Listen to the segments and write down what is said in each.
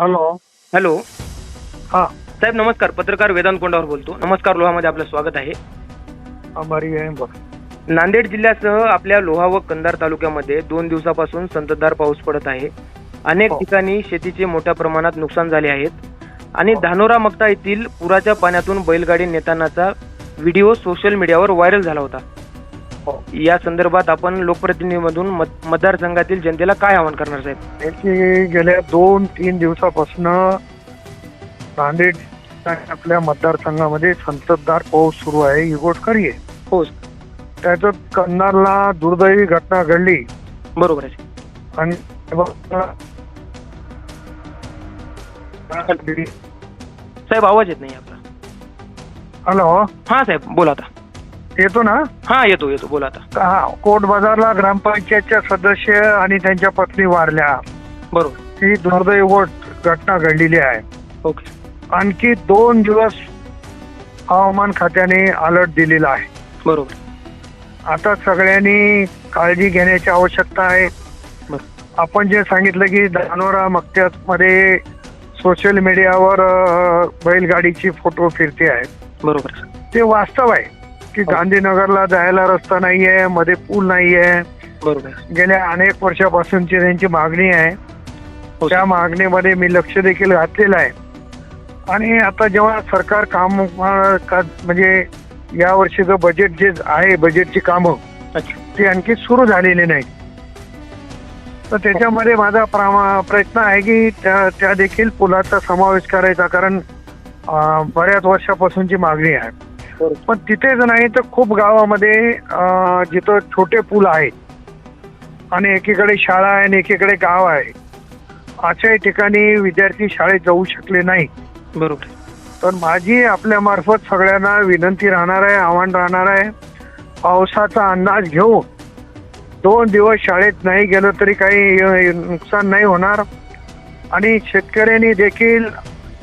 Hello hello हा. साहेब नमस्कार. पत्रकार वेदांत कोंडावर बोलतो. नमस्कार लोहामध्ये आपलं स्वागत आहे. बरी आहे बघ. नांदेड जिल्ह्यासह आपल्या लोहा व कंधार तालुक्यामध्ये दोन दिवसापासून संततधार पाऊस पडत आहे. अनेक हो. ठिकाणी शेतीचे मोठ्या प्रमाणात नुकसान झाले आहेत. आणि हो. धानोरा मक्ता येथील पुराच्या पाण्यातून बैलगाडी नेतानाचा व्हिडिओ सोशल मीडियावर व्हायरल झाला होता. हो या संदर्भात आपण लोकप्रतिनिधीमधून मत- मतदारसंघातील जनतेला काय आवाहन करणार साहेब? याची गेल्या दोन तीन दिवसापासून नांदेड आणि आपल्या मतदारसंघामध्ये संततधार पाऊस सुरू आहे ही गोष्ट खरी आहे. हो त्याच्यात कन्नारला दुर्दैवी घटना घडली. बरोबर आहे आणि साहेब. आवाज येत नाही आपला हॅलो हा साहेब बोला आता येतो ना? हा येतो येतो. बोला आता. हा कोट बाजारला ग्रामपंचायतच्या सदस्य आणि त्यांच्या पत्नी वारल्या. बरोबर. ही दुर्दैवी गोष्ट घटना घडलेली आहे. ओके. आणखी दोन दिवस हवामान खात्याने अलर्ट दिलेला आहे. बरोबर. आता सगळ्यांनी काळजी घेण्याची आवश्यकता आहे. बरं. आपण जे सांगितलं की धानोरा मध्ये सोशल मीडियावर अ, बैलगाडीची फोटो फिरते आहे बरोबर. ते वास्तव आहे. की. गांधीनगरला जायला रस्ता नाहीये मध्ये पूल नाहीये. बरोबर. गेल्या अनेक वर्षापासूनची त्यांची मागणी आहे. हो त्या मागणीमध्ये मी लक्ष देखील घातलेलं आहे. आणि आता जेव्हा सरकार काम म्हणजे या वर्षीचं बजेट जे आहे बजेटची कामं ती आणखी सुरू झालेली नाही. तर त्याच्यामध्ये माझा प्रयत्न आहे की त्या त्या देखील पुलाचा समावेश करायचा कारण बऱ्याच वर्षापासूनची मागणी आहे. पण तिथेच नाही तर खूप गावामध्ये जिथं छोटे पूल आहेत. आणि एकीकडे शाळा आहे आणि एकीकडे गाव आहे. अशाही ठिकाणी विद्यार्थी शाळेत जाऊ शकले नाही. बरोबर. तर माझी आपल्या मार्फत सगळ्यांना विनंती राहणार आहे आव्हान राहणार आहे. पावसाचा अंदाज घेऊन दोन दिवस शाळेत नाही गेलं तरी काही नुकसान नाही होणार. आणि शेतकऱ्यांनी देखील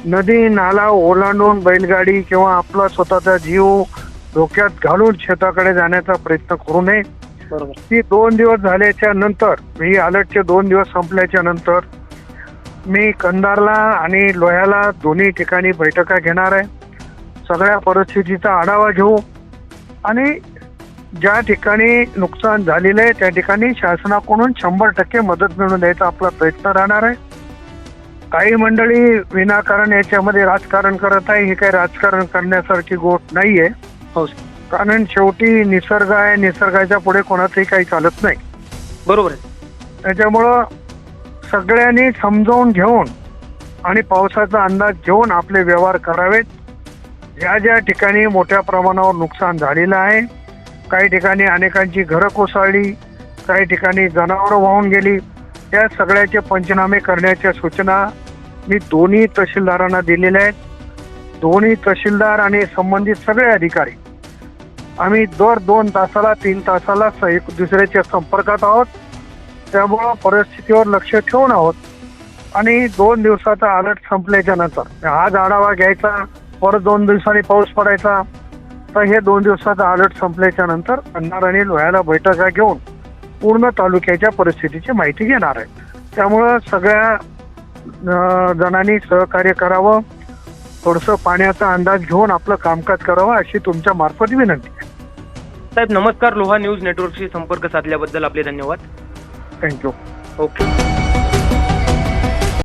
नदी नाला ओलांडून बैलगाडी किंवा आपला स्वतःचा जीव धोक्यात घालून शेताकडे जाण्याचा प्रयत्न करू नये. बरोबर. की दोन दिवस झाल्याच्यानंतर ही अलर्टचे दोन दिवस संपल्याच्या नंतर मी कंधारला आणि लोह्याला दोन्ही ठिकाणी बैठका घेणार आहे. सगळ्या परिस्थितीचा आढावा घेऊ आणि ज्या ठिकाणी नुकसान झालेलं आहे त्या ठिकाणी शासनाकडून शंभर टक्के मदत मिळवून द्यायचा आपला प्रयत्न राहणार आहे. काही मंडळी विनाकारण याच्यामध्ये राजकारण करत आहे. हे काही राजकारण करण्यासारखी गोष्ट नाहीये. हो. कारण शेवटी निसर्ग आहे. निसर्गाच्या पुढे कोणाचंही काही चालत नाही. बरोबर आहे. त्याच्यामुळं सगळ्यांनी समजावून घेऊन आणि पावसाचा अंदाज घेऊन आपले व्यवहार करावेत. ज्या ज्या ठिकाणी मोठ्या प्रमाणावर नुकसान झालेलं आहे काही ठिकाणी अनेकांची घरं कोसळली काही ठिकाणी जनावरं वाहून गेली त्या सगळ्याचे पंचनामे करण्याच्या सूचना मी दोन्ही तहसीलदारांना दिलेल्या आहेत. दोन्ही तहसीलदार आणि संबंधित सगळे अधिकारी. आम्ही दर दोन तासाला तीन तासाला स- एक दुसऱ्याच्या संपर्कात आहोत. त्यामुळं परिस्थितीवर लक्ष ठेवून आहोत. आणि दोन दिवसाचा अलर्ट संपल्याच्या नंतर आज आढावा घ्यायचा परत दोन दिवसांनी पाऊस पडायचा तर हे दोन दिवसाचा अलर्ट संपल्याच्या नंतर अण्णा आणि लोह्याला बैठका घेऊन पूर्ण तालुक्याच्या परिस्थितीची माहिती घेणार आहे. त्यामुळं सगळ्या जणांनी सहकार्य करावं. थोडंसं पाण्याचा अंदाज घेऊन आपलं कामकाज करावं अशी तुमच्या मार्फत विनंती आहे. साहेब नमस्कार. लोहा न्यूज नेटवर्कशी संपर्क साधल्याबद्दल आपले धन्यवाद. Thank you okay.